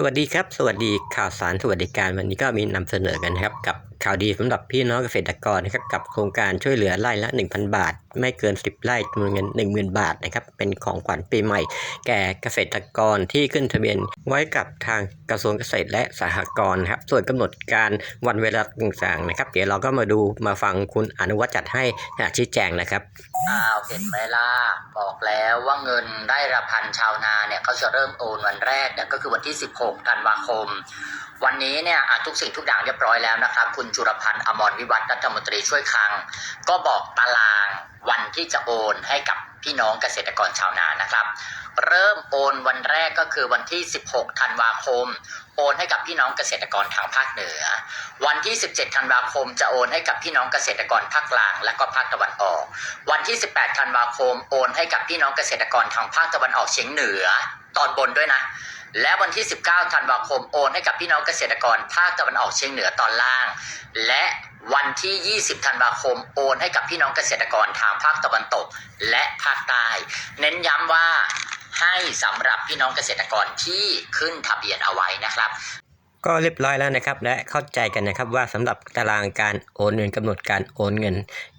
สวัสดีครับ สวัสดีข่าวสารสวัสดิการวันนี้ก็มีนำเสนอกันครับ กับข่าวดีสำหรับพี่น้องเกษตรกรนะครับกับโครงการช่วยเหลือไร่ละ 1,000 บาท ไม่เกิน 10 ไร่จำนวนเงิน 10,000 บาทนะครับเป็นของขวัญปีใหม่ แก่เกษตรกรที่ขึ้นทะเบียนไว้กับทางกระทรวงเกษตรและสหกรณ์ครับส่วนกำหนดการวันเวลาต่างๆนะครับ เดี๋ยวเราก็มาดูมาฟังคุณอนุวัฒน์จัดให้ชี้แจงนะครับ อ้าวเห็นไหมล่ะบอกแล้วว่าเงินได้ระพันชาวนาเนี่ยเขาจะเริ่มโอนวันแรกเนี่ยก็คือวันที่ 16ธันวาคม วันนี้เนี่ยทุกสิ่งทุกอย่างเรียบร้อยแล้วนะครับ คุณจุรพันธ์อมรวิวัฒรัฐมนตรีช่วยคลัง ก็บอกตารางวันที่จะโอนให้กับ พี่น้องเกษตรกรชาวนานะครับ เริ่มโอนวันแรกก็คือวันที่ 16 ธันวาคม โอนให้กับพี่น้องเกษตรกรทางภาคเหนือ วันที่ 17 ธันวาคม จะโอนให้กับพี่น้องเกษตรกรภาคกลาง และก็ภาคตะวันออก วันที่ 18 ธันวาคม โอนให้กับพี่น้องเกษตรกรทางภาคตะวันออกเฉียงเหนือ ตอนบนด้วยนะและวันที่ 19 ธันวาคม โอนให้กับพี่น้องเกษตรกรภาคตะวันออกเฉียงเหนือตอนล่าง และ วันที่ 20 ธันวาคม โอนให้กับพี่น้องเกษตรกรทางภาคตะวันตกและภาคใต้ เน้นย้ำว่าให้สำหรับพี่น้องเกษตรกรที่ขึ้นทะเบียนเอาไว้นะครับก็เรียบร้อยแล้วนะครับ และเข้าใจกันนะครับว่าสำหรับตารางการโอนเงินกำหนดการโอนเงิน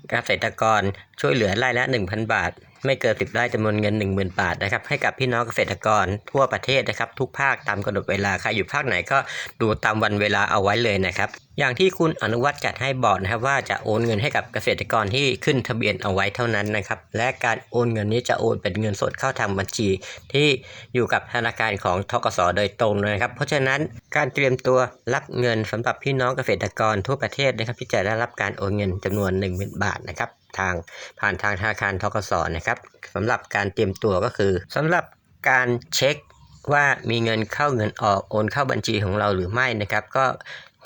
เกษตรกรช่วยเหลือไร่ละ 1,000 บาท ไม่เกิน10ไร่จำนวนเงิน 10,000 บาทนะครับให้กับพี่น้องเกษตรกรทั่วประเทศนะครับ ทุกภาคตามกำหนดเวลาใครอยู่ภาคไหนก็ดูตามวันเวลาเอาไว้เลยนะครับ อย่างที่คุณอนุวัฒน์จัดให้บอกนะครับว่าจะโอนเงินให้กับเกษตรกรที่ขึ้นทะเบียนเอาไว้เท่านั้นนะครับ และการโอนเงินนี้จะโอนเป็นเงินสดเข้าทางบัญชี ที่อยู่กับธนาคารของทกสโดยตรงเลยนะครับ เพราะฉะนั้นการเตรียมตัวรับเงินสำหรับพี่น้องเกษตรกรทั่วประเทศนะครับที่จะได้รับการโอนเงินจำนวน1 0,000บาทนะครับทางผ่านทางธนาคารทกสนะครับสำหรับการเตรียมตัวก็คือสำหรับการเช็คว่ามีเงินเข้าเงินออกโอนเข้าบัญชีของเราหรือไม่นะครับ ก็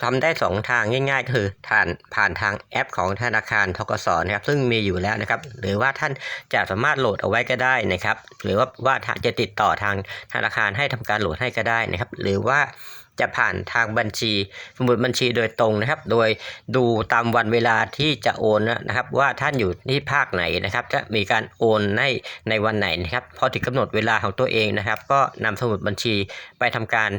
ทำได้ 2 ทางง่ายๆก็คือผ่านผ่านทางแอปของธนาคารทกสนะครับซึ่งมีอยู่แล้วนะครับ หรือว่าท่านจะสามารถโหลดเอาไว้ก็ได้นะครับ หรือว่าว่าจะติดต่อทางธนาคารให้ทำการโหลดให้ก็ได้นะครับ หรือว่า จะผ่านทางบัญชี สมุดบัญชีโดยตรงนะครับ โดยดูตามวันเวลาที่จะโอนนะครับ ว่าท่านอยู่ที่ภาคไหนนะครับจะมีการโอนในในวันไหนนะครับพอถึงกำหนดเวลาของตัวเองนะครับ ก็นำสมุดบัญชีไปทำการ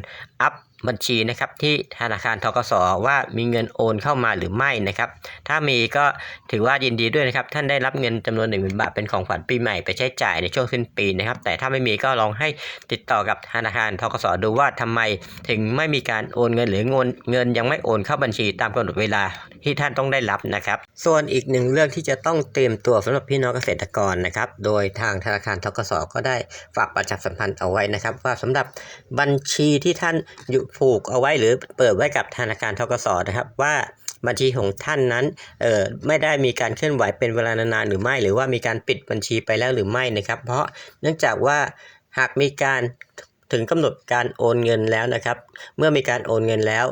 อัพบัญชีนะครับที่ธนาคารทกสว่ามีเงินโอนเข้ามาหรือไม่นะครับ ถ้ามีก็ถือว่ายินดีด้วยนะครับ ท่านได้รับเงินจำนวนหนึ่งหมื่นบาทเป็นของขวัญปีใหม่ไปใช้จ่ายในช่วงสิ้นปีนะครับ แต่ถ้าไม่มีก็ลองให้ติดต่อกับธนาคารทกสดูว่าทำไมถึงไม่ไม่มีการโอนเงินหรือเงินเงินยังไม่โอนเข้าบัญชีตามกำหนดเวลาที่ท่านต้องได้รับนะครับ ส่วนอีกหนึ่งเรื่องที่จะต้องเตรียมตัวสำหรับพี่น้องเกษตรกรนะครับ โดยทางธนาคารทกสก็ได้ฝากประชาสัมพันธ์เอาไว้นะครับ ว่าสำหรับบัญชีที่ท่านอยู่ผูกเอาไว้หรือเปิดไว้กับธนาคารทกสนะครับว่าบัญชีของท่านนั้นเอ่อไม่ได้มีการเคลื่อนไหวเป็นเวลานานๆหรือไม่ หรือว่ามีการปิดบัญชีไปแล้วหรือไม่นะครับ เพราะเนื่องจากว่าหากมีการ ถึงกำหนดการโอนเงินแล้วนะครับ เมื่อมีการโอนเงินแล้ว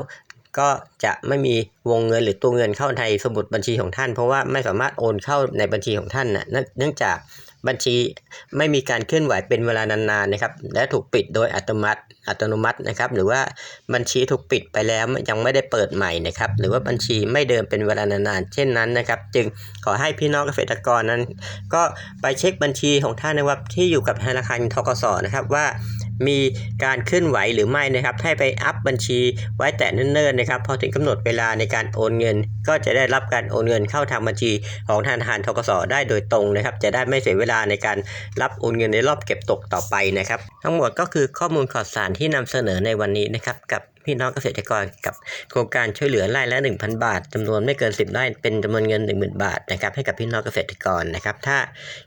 ก็จะไม่มีวงเงินหรือตัวเงินเข้าในสมุดบัญชีของท่าน เพราะว่าไม่สามารถโอนเข้าในบัญชีของท่านนะเนื่องจากบัญชีไม่มีการเคลื่อนไหวเป็นเวลานานๆนะครับ และถูกปิดโดยอัตโนมัติอัตโนมัตินะครับ หรือว่าบัญชีถูกปิดไปแล้วยังไม่ได้เปิดใหม่นะครับ หรือว่าบัญชีไม่เดิมเป็นเวลานานๆเช่นนั้นนะครับ จึงขอให้พี่น้องเกษตรกรนั้น ก็ไปเช็คบัญชีของท่านนะครับที่อยู่กับธนาคารทกสนะครับว่า มีการเคลื่อนไหวหรือไม่นะครับ ให้ไปอัพบัญชีไว้แต่เนิ่นๆนะครับพอถึงกำหนดเวลาในการโอนเงิน ก็จะได้รับการโอนเงินเข้าทางบัญชีของธนาคารทกสได้โดยตรงนะครับ จะได้ไม่เสียเวลาในการรับโอนเงินในรอบเก็บตกต่อไปนะครับ ทั้งหมดก็คือข้อมูลข่าวสารที่นำเสนอในวันนี้นะครับกับ พี่น้องเกษตรกรกับโครงการช่วยเหลือไร่ละ 1,000 บาทจำนวนไม่เกิน 10ไร่เป็นจำนวนเงิน 10,000 บาทนะครับให้กับพี่น้องเกษตรกรนะครับถ้า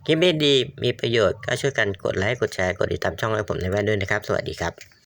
คลิปนี้ดีมีประโยชน์ก็ช่วยกันกดไลค์กดแชร์กดติดตามช่องให้ผมในแว่นด้วยนะครับ สวัสดีครับ